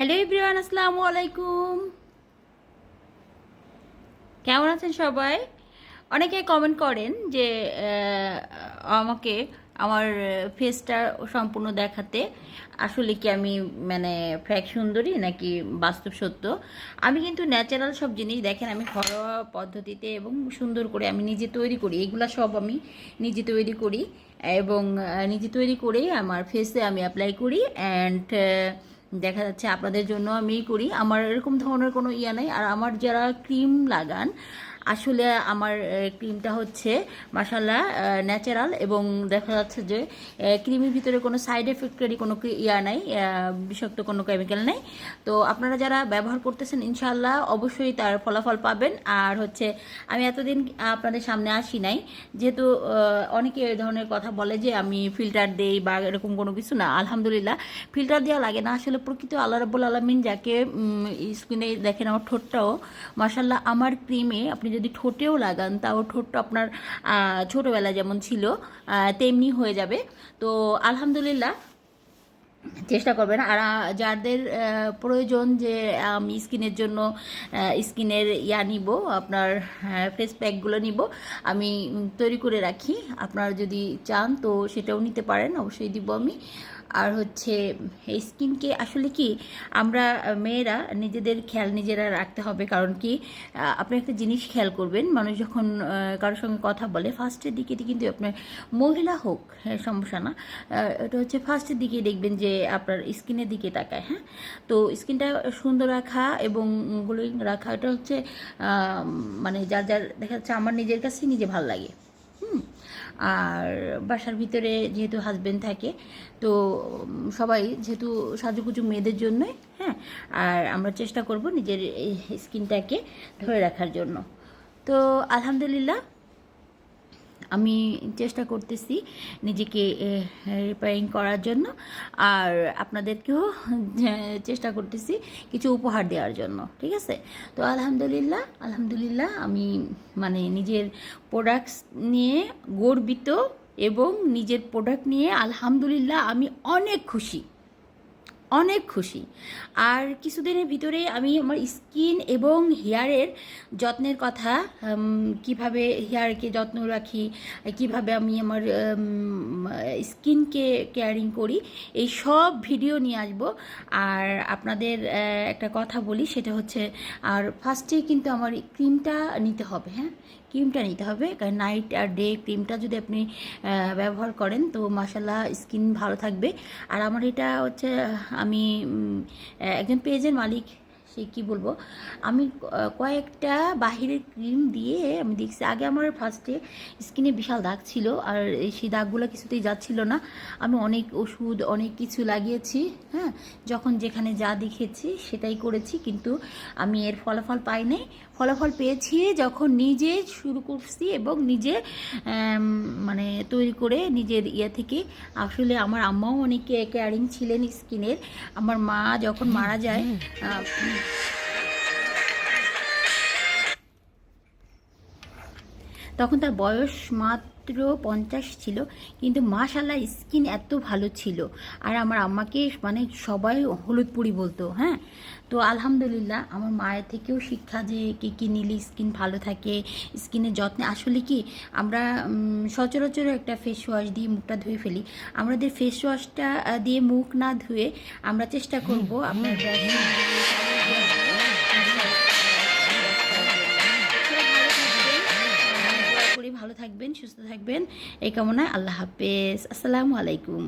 Hello everyone আসসালামু আলাইকুম কেমন আছেন সবাই? অনেকে কমেন্ট করেন যে আমাকে আমার ফেসটা সম্পূর্ণ দেখাতে আসলে কি আমি মানে ফ্যাক সুন্দরী নাকি বাস্তব সত্য? আমি কিন্তু ন্যাচারাল সব জিনিস দেখেন, আমি ঘরোয়া পদ্ধতিতে এবং সুন্দর করে আমি নিজে তৈরি করি। এগুলো সব আমি নিজে তৈরি করি এবং নিজে তৈরি করেই আমার ফেসে আমি অ্যাপ্লাই করি অ্যান্ড দেখা যাচ্ছে আপনাদের জন্য আমি করি। আমার এরকম ধরনের কোনো ইয়া নেই। আর আমার যারা ক্রিম লাগান আসলে আমার ক্রিমটা হচ্ছে মাসাল্লাহ ন্যাচারাল এবং দেখা যাচ্ছে যে ক্রিমের ভিতরে কোনো সাইড এফেক্টেরই কোনো ইয়া নাই বিষাক্ত কোনো কেমিক্যাল নেই। তো আপনারা যারা ব্যবহার করতেছেন ইনশাল্লাহ অবশ্যই তার ফলাফল পাবেন। আর হচ্ছে, আমি এতদিন আপনাদের সামনে আসি নাই। যেহেতু অনেকে এই ধরনের কথা বলে যে, আমি ফিল্টার দেই বা এরকম কোনো কিছু না, আলহামদুলিল্লাহ। ফিল্টার দেওয়া লাগে না। আসলে প্রকৃত আল্লাহ রাব্বুল আলমিন যাকে স্কিনে দেখেন আমার ঠোঁটটাও মাসাল্লাহ আমার ক্রিমে আপনি যদি ঠোঁটেও লাগান তাও ঠোঁটটা আপনার ছোটোবেলায় যেমন ছিল তেমনি হয়ে যাবে। তো আলহামদুলিল্লাহ চেষ্টা করবেন আর যাদের প্রয়োজন যে, আমি, স্কিনের জন্য স্কিনের ইয়া নিব, আপনার ফেস প্যাকগুলো নিব, আমি তৈরি করে রাখি। আপনারা যদি চান তো সেটাও নিতে পারেন, অবশ্যই দিব আমি। আর হচ্ছে, এই স্কিনকে আসলে কি, আমরা মেয়েরা নিজেদের খেয়াল নিজেরা রাখতে হবে। কারণ কি আপনি একটা জিনিস খেয়াল করবেন, মানুষ যখন কারোর সঙ্গে কথা বলে ফার্স্টের দিকে কিন্তু আপনার মহিলা হোক হ্যাঁ সমস্যা না। এটা হচ্ছে ফার্স্টের দিকে দেখবেন যে আপনার স্কিনের দিকে তাকায় হ্যাঁ? তো স্কিনটা সুন্দর রাখা এবং গ্লোয়িং রাখা, এটা হচ্ছে মানে যার যার, দেখা যাচ্ছে আমার নিজের কাছেই নিজে ভালো লাগে, হুম? আর বাসার ভিতরে যেহেতু হাজবেন্ড থাকে, তো সবাই যেহেতু সাজুগুজু মেয়েদের জন্যই হ্যাঁ? আর আমরা চেষ্টা করব নিজের স্কিনটাকে ধরে রাখার জন্য। তো আলহামদুলিল্লাহ আমি চেষ্টা করতেছি নিজেকে রিপেয়ারিং করার জন্য। আর আপনাদেরকেও চেষ্টা করতেছি কিছু উপহার দেওয়ার জন্য, ঠিক আছে? তো আলহামদুলিল্লাহ আলহামদুলিল্লাহ আমি মানে নিজের প্রোডাক্টস নিয়ে গর্বিত এবং নিজের প্রোডাক্ট নিয়ে আলহামদুলিল্লাহ আমি অনেক খুশি। অনেক খুশি। আর কিছুদিনের ভিতরে আমি আমার স্কিন এবং হেয়ারের যত্নের কথা কীভাবে হেয়ারকে যত্ন রাখি, কীভাবে আমি আমার স্কিনকে কেয়ারিং করি, এই সব ভিডিও নিয়ে আসব। আর আপনাদের একটা কথা বলি, সেটা হচ্ছে, আর ফার্স্টে কিন্তু আমার ক্রিমটা নিতে হবে হ্যাঁ? ক্রিমটা নিতে হবে, কারণ নাইট আর ডে ক্রিমটা যদি আপনি ব্যবহার করেন, তো মাসাল্লাহ স্কিন ভালো থাকবে। আর আমার এটা হচ্ছে আমি একজন পেজের মালিক। সে কি বলব? আমি কয়েকটা বাহিরের ক্রিম দিয়ে আমি দেখছি। আগে আমার ফার্স্টে স্কিনে বিশাল দাগ ছিল আর সেই দাগগুলো কিছুতেই যাচ্ছিল না। আমি অনেক ওষুধ, অনেক কিছু লাগিয়েছি হ্যাঁ? যখন যেখানে যা দেখেছি সেটাই করেছি, কিন্তু আমি এর ফলাফল পাই নাই। ফলাফল পেয়েছি যখন নিজে শুরু করছি এবং নিজে মানে তৈরি করে নিজের ইয়ে থেকে। আসলে আমার আম্মাও অনেক কেয়ারিং ছিলেন স্কিনের আমার মা যখন মারা যায় তখন তার বয়স মাত্র পঞ্চাশ ছিল কিন্তু মাশাল্লাহ স্কিন এত ভালো ছিল। আর আমার আম্মাকে মানে সবাই হলুদ পুরি বলতো হ্যাঁ? তো আলহামদুলিল্লাহ আমার মায়ের থেকেও শিক্ষা যে কী কী নিলে স্কিন ভালো থাকে স্কিনের যত্নে। আসলে কি আমরা সচরাচর একটা ফেস ওয়াশ দিয়ে মুখটা ধুয়ে ফেলি। আমাদের ফেস ওয়াশটা দিয়ে মুখ না ধুয়ে আমরা চেষ্টা করব আপনার ভালো থাকবেন সুস্থ থাকবেন। এই কামনায় আল্লাহ হাফেজ। আসসালামু আলাইকুম।